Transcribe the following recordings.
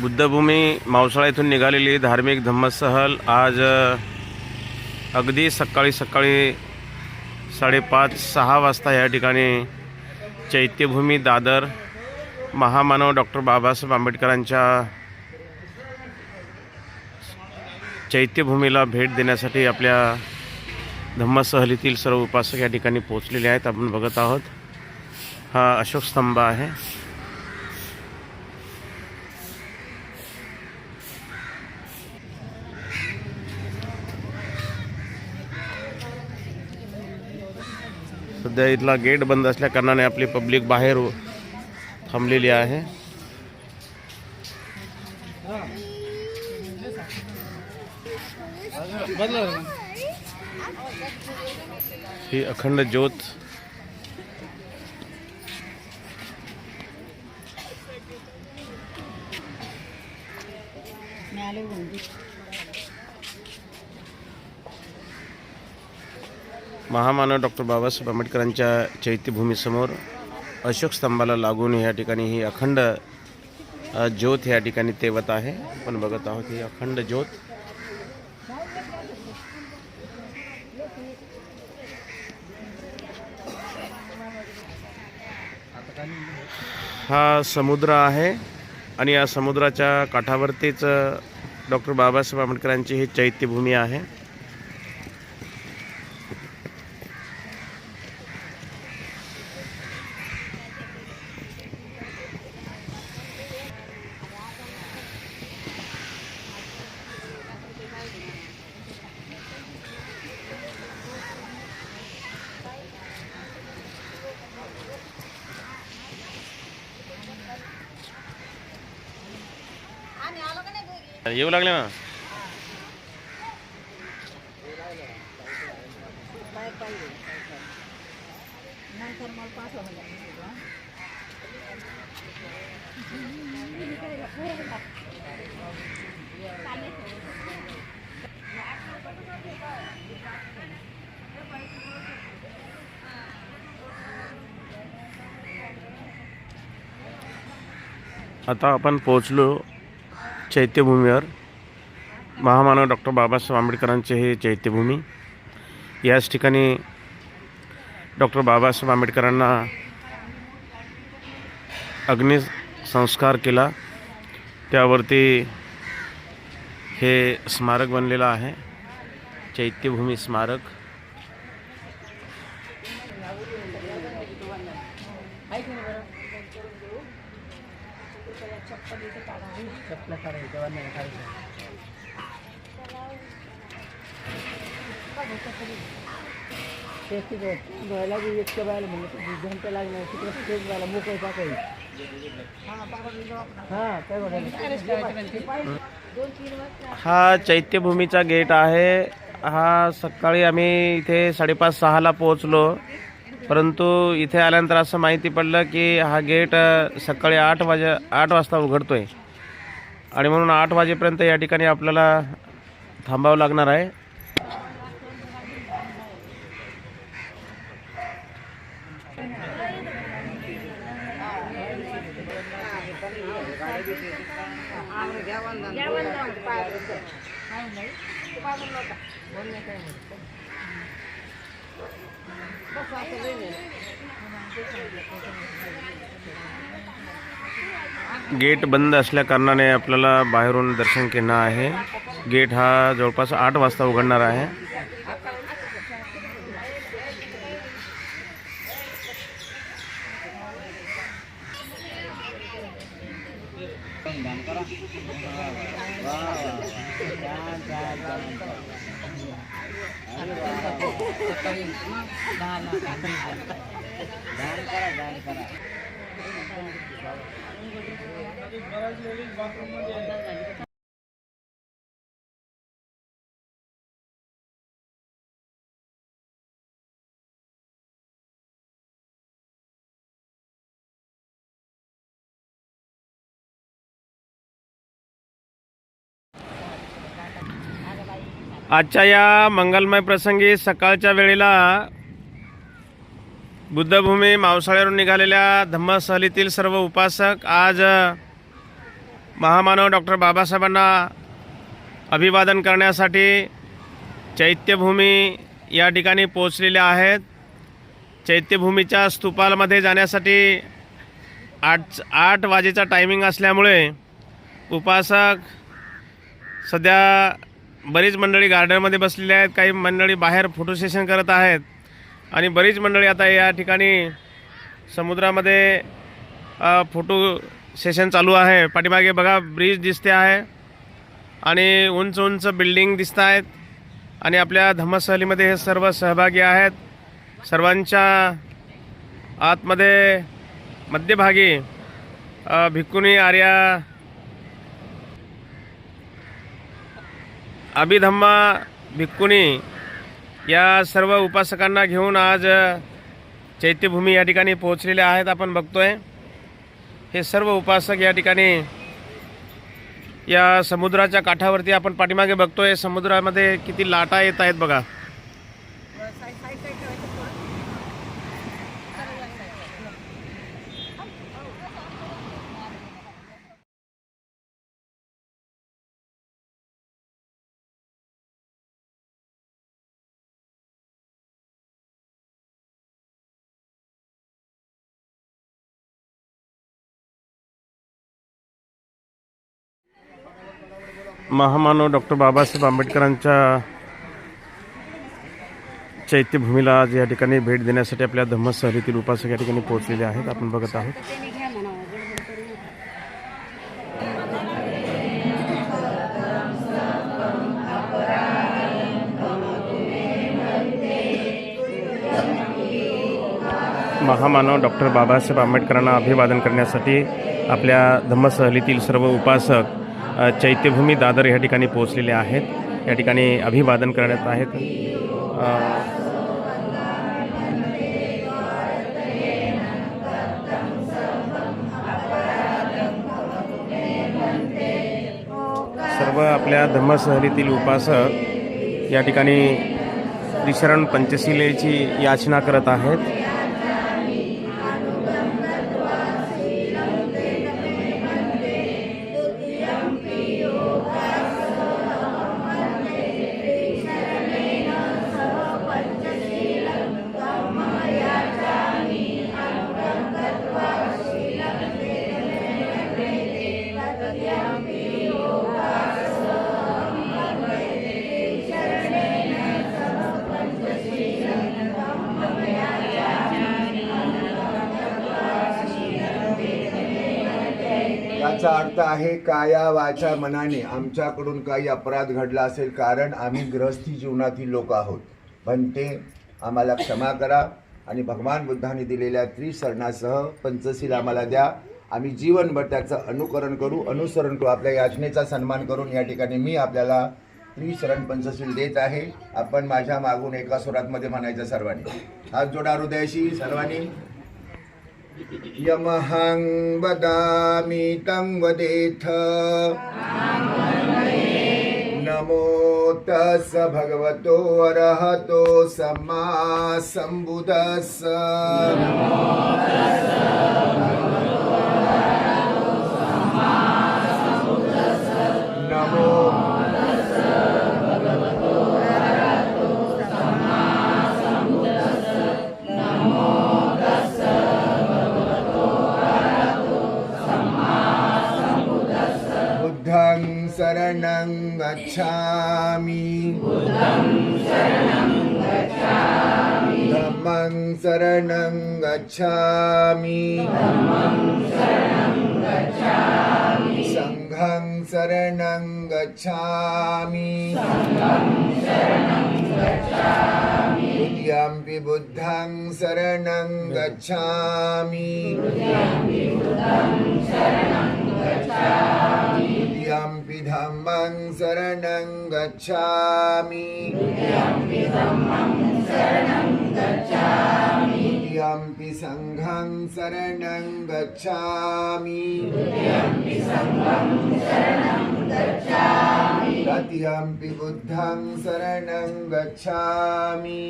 बुद्धभूमी मावसाळा येथून निघालेली धार्मिक धम्मसहल आज अगदी सकाळी सकाळी साडेपाच सहा वाजता या ठिकाणी चैत्यभूमी दादर महामानव डॉक्टर बाबासाहेब आंबेडकरांच्या चैत्यभूमीला भेट देण्यासाठी आपल्या धम्मसहलीतील सर्व उपासक या ठिकाणी पोहोचलेले आहेत. आपण बघत आहोत. हा अशोक स्तंभ आहे. सध्या इथला गेट बंद असल्या कारणाने आपली पब्लिक बाहेर थांबलेली आहे ही। अखंड ज्योत। महामानव डॉक्टर बाबासाहेब आंबेडकरांच्या चैत्यभूमीसमोर अशोक स्तंभाला लागून या ठिकाणी ही अखंड ज्योत या ठिकाणी तेवत आहे. आपण बघत आहोत ही अखंड ज्योत. हा समुद्र आहे आणि या समुद्राच्या काठावरतीच डॉक्टर बाबासाहेब आंबेडकरांची ही चैत्यभूमी आहे. लागले ना. आता आपण पोहोचलो चैत्यभूमीवर. महामानव डॉक्टर बाबासाहेब आंबेडकरांचे हे चैत्यभूमी याच ठिकाणी डॉक्टर बाबासाहेब आंबेडकरांना अग्निसंस्कार केला. त्यावरती हे स्मारक बनलेलं आहे. चैत्यभूमी स्मारक. धुवायला बी इतकं बायला म्हणलं घंटा लागणार तिकडे तेच बायला मोकळं टाकायचं हा काय हा चैत्यभूमीचा गेट आहे. हा सकाळी आम्ही इथे साडेपाच सहाला पोहोचलो. परंतु इथे आल्यानंतर असं माहिती पडलं की हा गेट सकाळी आठ वाजे आठ वाजता उघडतो आहे आणि म्हणून आठ वाजेपर्यंत या ठिकाणी आपल्याला थांबावं लागणार आहे. गेट बंद असल्याकारणाने आपल्याला बाहेरून दर्शन केलं आहे. गेट हा जवळपास आठ वाजता उघडणार आहे. आजच्या या मंगलमय प्रसंगी सकाळच्या वेळेला बुद्धभूमी मावसाळ्यावरून निघालेल्या धम्मसहलीतील सर्व उपासक आज महामानव डॉक्टर बाबासाहेबांना अभिवादन करण्यासाठी चैत्यभूमी या ठिकाणी पोचलेल्या आहेत. चैत्यभूमीच्या स्तूपालमध्ये जाण्यासाठी आठ आठ वाजेचा टायमिंग असल्यामुळे उपासक सध्या बरीच मंडळी गार्डनमध्ये बसलेली आहेत. काही मंडळी बाहेर फोटो सेशन करत आहेत. आणि बरीच मंडळी आता या ठिकाणी समुद्रामध्ये फोटो सेशन चालू आहे. पाठीमागे बघा ब्रिज दिसते आहे. आणि उंच उंच बिल्डिंग दिसत आहेत. आणि आपल्या धम्मसहलीमध्ये हे सर्व सहभागी आहेत. सर्वांच्या आतमध्ये मध्यभागी भिक्कुनी आर्या अभिधम्मा भिक्कुनी या सर्व उपासकांना घेऊन आज चैत्यभूमी या ठिकाणी पोहोचलेले आहेत आपण बघतोय. हे सर्व उपासक या ठिकाणी या समुद्राच्या काठावरती आपण पाठीमागे बघतोय. समुद्रामध्ये किती लाटा येत आहेत बघा. महामानव डॉक्टर बाबासाहेब आंबेडकरांच्या चैत्यभूमीला आज या ठिकाणी भेट देण्यासाठी आपल्या धम्मसहलीतील उपासक या ठिकाणी पोहोचलेले आहेत. आपण बघत आहोत. महामानव डॉक्टर बाबासाहेब आंबेडकरांना अभिवादन करण्यासाठी आपल्या धम्मसहलीतील सर्व उपासक चैत्यभूमी दादर या ठिकाणी पोहोचलेले आहेत. या ठिकाणी अभिवादन करण्यात आहेत. सर्व आपल्या धम्मसहलीतील उपासक या ठिकाणी त्रिशरण पंचशिलेची याचना करत आहेत. याचा अर्थ आहे काया वाचा मनाने. आमच्याकडून काही अपराध घडला असेल कारण आम्ही गृहस्थी जीवनातील लोक आहोत. म्हणते आम्हाला क्षमा करा आणि भगवान बुद्धाने दिलेल्या त्रिसरणासह पंचशील आम्हाला द्या. आम्ही जीवनभर त्याचं अनुकरण करू अनुसरण करू आपल्या याचनेचा सन्मान करून या ठिकाणी मी आपल्याला त्रिशरण पंचशील देत आहे. आपण माझ्या मागून एका स्वरातमध्ये म्हणायचं सर्वांनी. हात जोडा हृदयाशी सर्वांनी. यमहं वदामि तं वदेथ। नमो तस् भगवतो अरहतो सम्मा सम्बुदस् शरणं गच्छामि धम्मं शरणं गच्छामि सङ्घं शरणं गच्छामि द्वितीयम्पि बुद्धं शरणं गच्छामि द्वितीयम्पि धम्मं शरणं गच्छामि द्वितीयम्पि सङ्घं शरणं गच्छामि तृतीयम्पि बुद्धं शरणं गच्छामि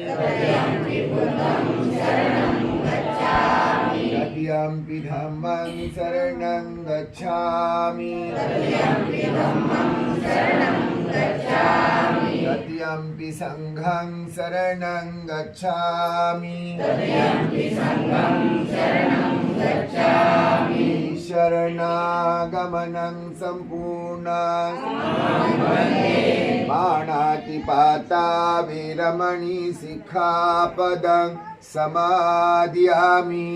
तदीयम्पि धम्मं शरणं गच्छामि। तदीयम्पि सङ्घं शरणं गच्छामि। शरणागमनं सम्पूर्ण। बाणातिपाता विरमणि शिखापदं समादियामि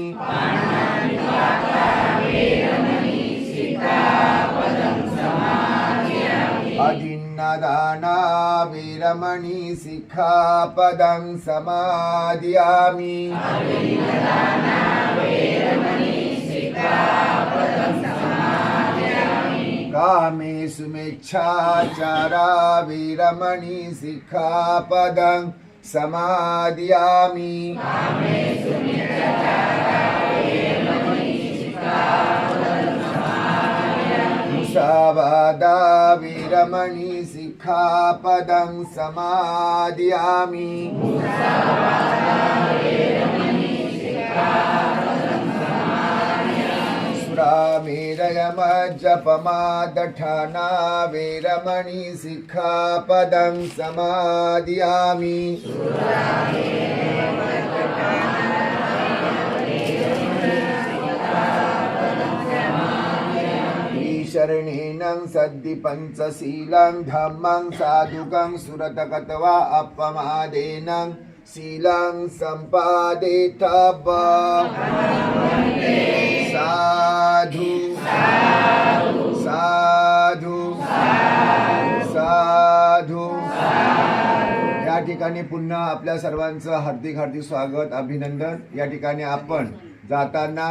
अधिन्नदाना वीरमणि शिखापदं समादयामि कामेषु मेच्छाचारा वीरमणि शिखापदं समादयामि मुसावादा वीरमणि शिखापदं समादयामि सुरामेरयमज्जपमादठाना वीरमणि शिखापदं समादयामि। शरणेनं सद्धि पञ्चशीलं धम्मं साधुकं सुरतकत्वा अपमादेन शीलं सम्पादेतव साधू। साधु। साधु। या ठिकाणी पुन्हा आपल्या सर्वांचं हार्दिक हार्दिक स्वागत अभिनंदन. या ठिकाणी आपण जाताना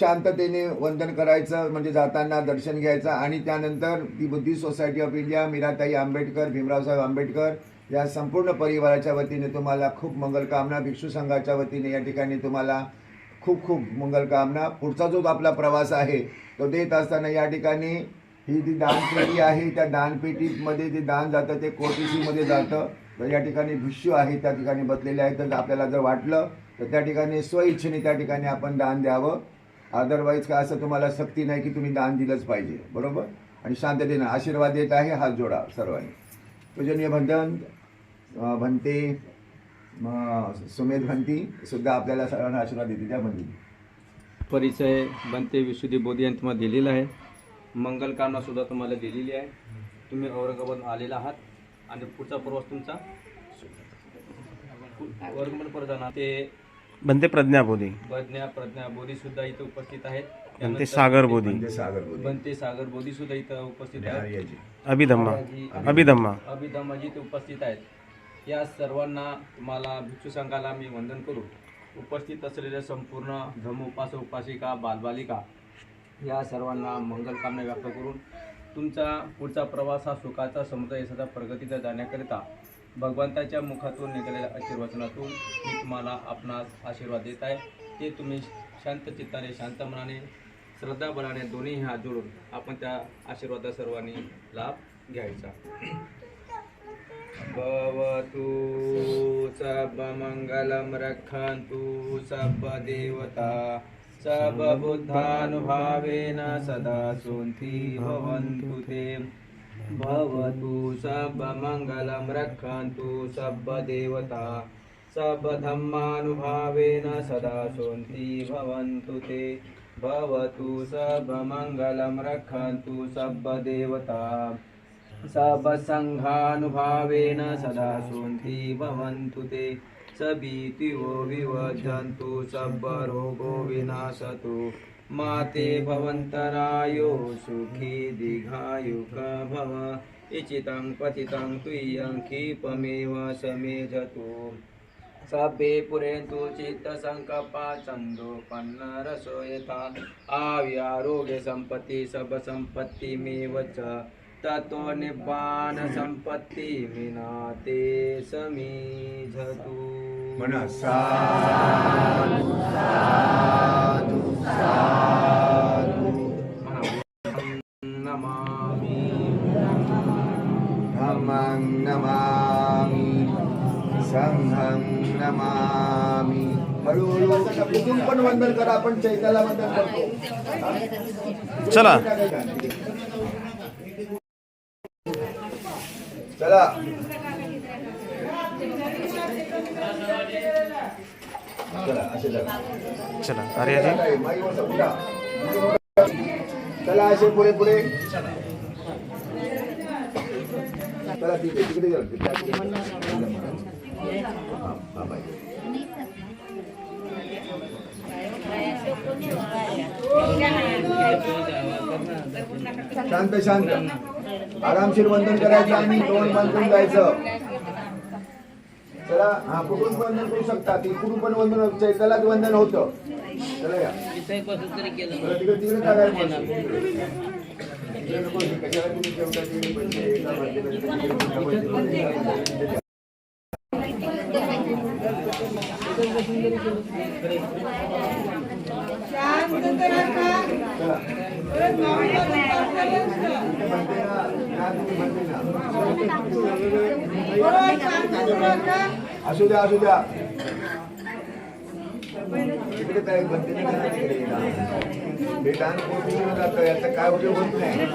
शांततेने वंदन करायचं म्हणजे जाताना दर्शन घ्यायचं आणि त्यानंतर ती Buddhist society of India Meeratai Ambedkar Bhimraosaheb Ambedkar या संपूर्ण परिवाराच्या वतीने तुम्हाला खूप मंगलकामना भिक्षू संघाच्या वतीने या ठिकाणी तुम्हाला खूप खूप मंगलकामना पुढचा जो आपला प्रवास आहे तो देत असताना या ठिकाणी ही जी दानपेटी आहे त्या दानपेटीमध्ये जे दान जातं ते कोटीसीमध्ये जातं. तर या ठिकाणी भिक्षू आहे त्या ठिकाणी बसलेले आहेत. तर आपल्याला जर वाटलं तर त्या ठिकाणी स्वइच्छेने त्या ठिकाणी आपण दान द्यावं. अदरवाईज काय असं तुम्हाला सक्ती नाही की तुम्ही दान दिलंच पाहिजे. बरोबर? आणि शांततेनं आशीर्वाद देत आहे हात जोडा सर्वांनी. पूजनीय बंधन भंते भन्ते म, सुमेध भन्ती सुद्धा आपल्याला सर्वांना आशीर्वाद देते त्या भन्ती परिचय बनते विशुद्धी बोधी यांनी तुम्हाला दिलेला आहे. मंगलकामना सुद्धा तुम्हाला दिलेली आहे. तुम्ही औरंगाबाद आलेला आहात आणि पुढचा प्रवास तुमचा औरंगाबाद परत जाणार. ते बनते प्रज्ञाबोधी प्रज्ञा प्रज्ञा बोधी सुद्धा इथं उपस्थित आहेत. बनते सागर बोधी. सागर बोधी. बनते सागर बोधी सुद्धा इथं उपस्थित आहेत. अभिधम्मा. अभिधम्मा. अभिधम्माजी ते उपस्थित आहेत. या सर्वांना तुम्हाला भिक्षू संघाला मी वंदन करू. उपस्थित असलेल्या संपूर्ण धर्मोपासक उपासिका बालबालिका या सर्वांना मंगलकामना व्यक्त करून तुमचा पुढचा प्रवास हा सुखाचा समृद्ध यशाचा प्रगतीचा जाण्याकरिता भगवंताच्या मुखातून निघालेल्या आशीर्वचनातून मी तुम्हाला आपणास आशीर्वाद देत आहे. ते तुम्ही शांत चित्ताने शांत मनाने श्रद्धाबळाने दोन्ही हात जोडून आपण त्या आशीर्वादा सर्वांनी लाभ घ्यायचा. भवतु। सर्वमङ्गलं रक्षन्तु सर्वदेवता सर्वबुद्धानुभावेन सदा सुन्ति भवन्तु ते। भवतु सर्वमङ्गलं रक्षन्तु सर्वदेवता सर्वधर्मानुभावेन सदा सुन्ति भवन्तु ते। भवतु सर्वमङ्गलं रक्षन्तु सर्वदेवता सबसङ्घानुभावेन सदा सुन्ति भवन्तु ते। सबीतिवो विवजन्तु सर्वरोगो विनाशतु। मा ते भवन्तरायो सुखी दीर्घायुक भव। इचितं पतितं तुय्यं क्षिपमेव समेजतु सभे पुरेन्तु चित्तसङ्कपा छन्दोपन्नरसो यथा। आव्यारोग्यसम्पत्ति सबसम्पत्तिमेव च। ततो निब्बाणसम्पत्तिमिना ते समीझतु। म्हणा साधु साधु। साधु नमामि धम्मं नमामि। संघं नमामि। हळूहळू कुठून पण वंदन करा आपण वंदन करतो चला. चला. चला असे चला. असे पुढे पुढे. चला तिथे तिकडे जा. शांत शांत. आरामशीर वंदन करायचं आणि दोन वंदन जायचं. चला हा कुठून वंदन करू शकता? तिकडून पण वंदन चैतालाच वंदन होतं. चला या. तिकडे तिकडे टाकायला बोलतो. तिकडे नको, कशाला तुम्ही ठेवता तिकडे पैसे? एका माणसाला तिकडे पैसे द्या. चला. तुम्ही म्हणते ना, ना तुम्ही म्हणते ना. असू द्या असू द्या तिकडे काय बंदी हे दान कोठून जातं याचा काय उपयोग होत नाही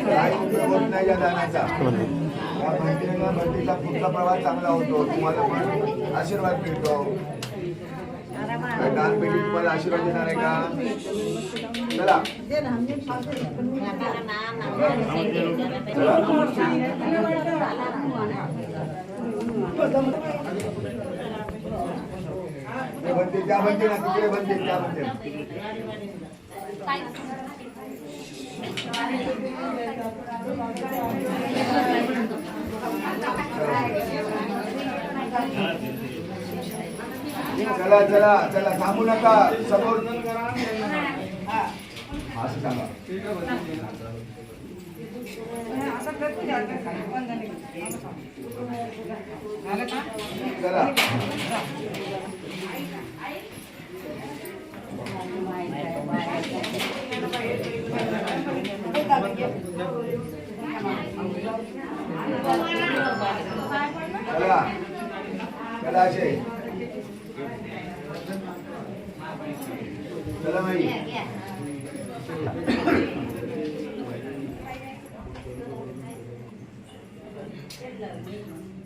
काय उपयोग होत नाही या दानाचा या मंदिराला मंदिरचा पुढचा प्रवास चांगला होतो तुम्हाला पण आशीर्वाद मिळतो काय दान पेटी तुम्हाला आशीर्वाद देणार आहे का चला चला. म्हणते त्या म्हणते ना तिकडे म्हणते त्या म्हणते चला चला चला थांबू नका. समोर असं सांगा. चला. चला चला माई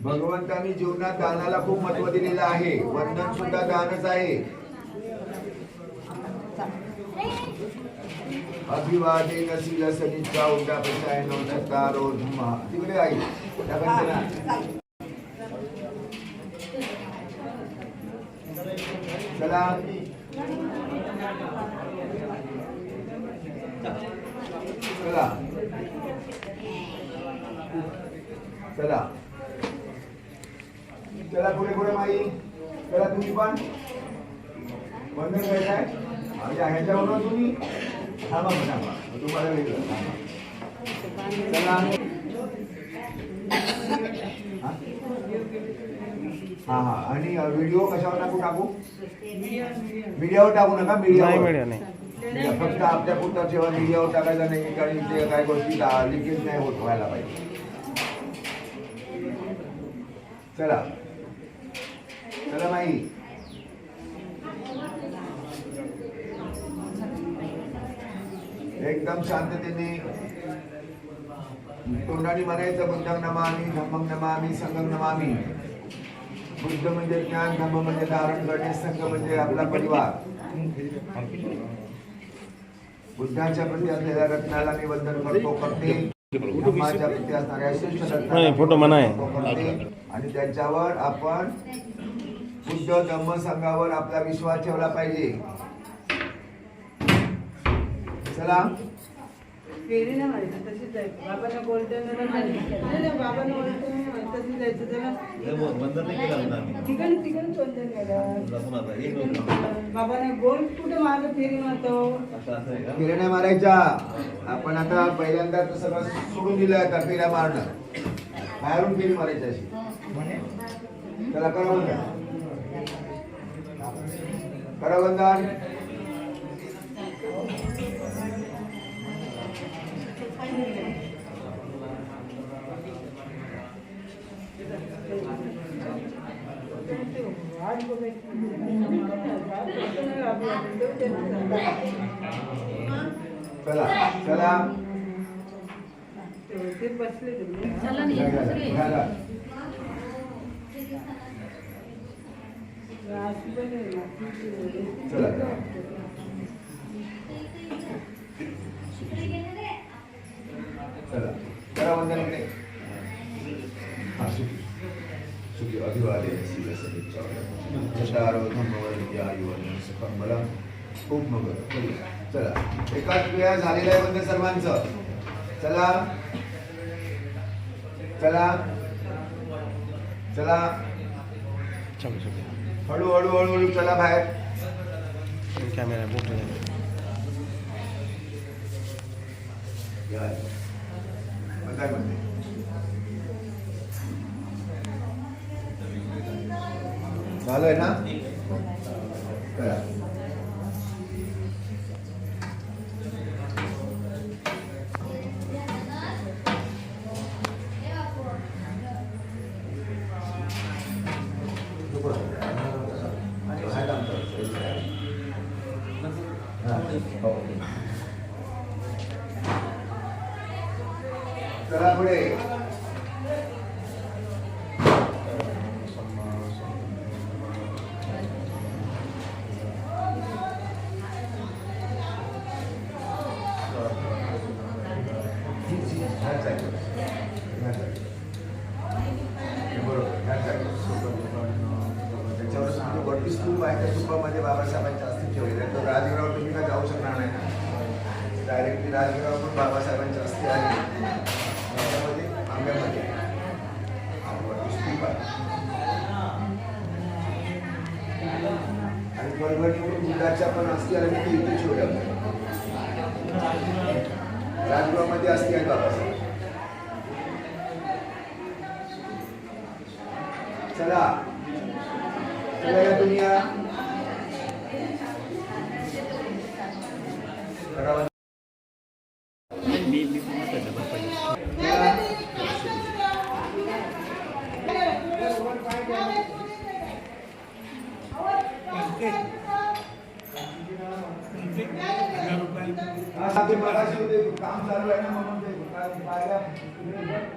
भगवंतांनी जीवनात दानाला खूप महत्त्व दिलेलं आहे. वंदन सुद्धा दानच आहे. अभिवादे नसील सनिचा उद्यापचाय नवचतारो धुमा तिकडे आई. चला. चला. चला. चला पुढे पुढे माई? चला तुम्ही पण? वंदन करताय आमच्या ह्याच्यावरून तुम्ही थांबा थांबा. तुम्हाला वेगळं थांबा. चला. हा? हा आणि व्हिडिओ कशावर टाकू टाकू? मीडियावर टाकू नका नाही मीडियावर फक्त आपल्या पुरता ठेवा मीडियावर टाकायचा नाही कारण ते काय गोष्टी लिकेज नाही होत व्हायला पाहिजे. चला. चला माई एकदम शांततेने. तोंडाने म्हणायचं बुद्धम नमामी धम्मं नमामी संगम नमामी. बुद्ध म्हणजे ज्ञान धम्म म्हणजे धारण करणे संघ म्हणजे आपला परिवार. बुद्धाच्या प्रती असलेल्या रत्नाला मी वंदन करतो करते नाही, फोटो आहे. करते. आणि त्याच्यावर आपण बुद्ध धम्म संघावर आपला विश्वास ठेवला पाहिजे. चला. फेरी नाही मारायची जायचं नाही बाबांना कुठे मारलं फेरी मारतो? फेऱ्या मारायच्या. आपण आता पहिल्यांदा तर सगळं सोडून दिलं आता फेऱ्या मारणं बाहेरून फेरी मारायची अशी. त्याला करा बंधन करा बंधन चला चला। चला। चला। चला वंदन इकडे सुखी खूप मग चला एकाच वेळा झालेला आहे म्हणजे सर्वांचं चला चला चला हळू हळू हळूहळू चला बाहेर कॅमेरा मोठं या. काय म्हणते झालंय ना करा परभणीवरून बुद्धाच्या पण अस्थि आणि ते इथे ठेवल्या होत्या. राजगृहामध्ये अस्थि आहेत बाबासाहेब चला चला या दुनिया करावं. हा, ते मगाशी होते, काम चालू आहे ना म्हणून ते काय-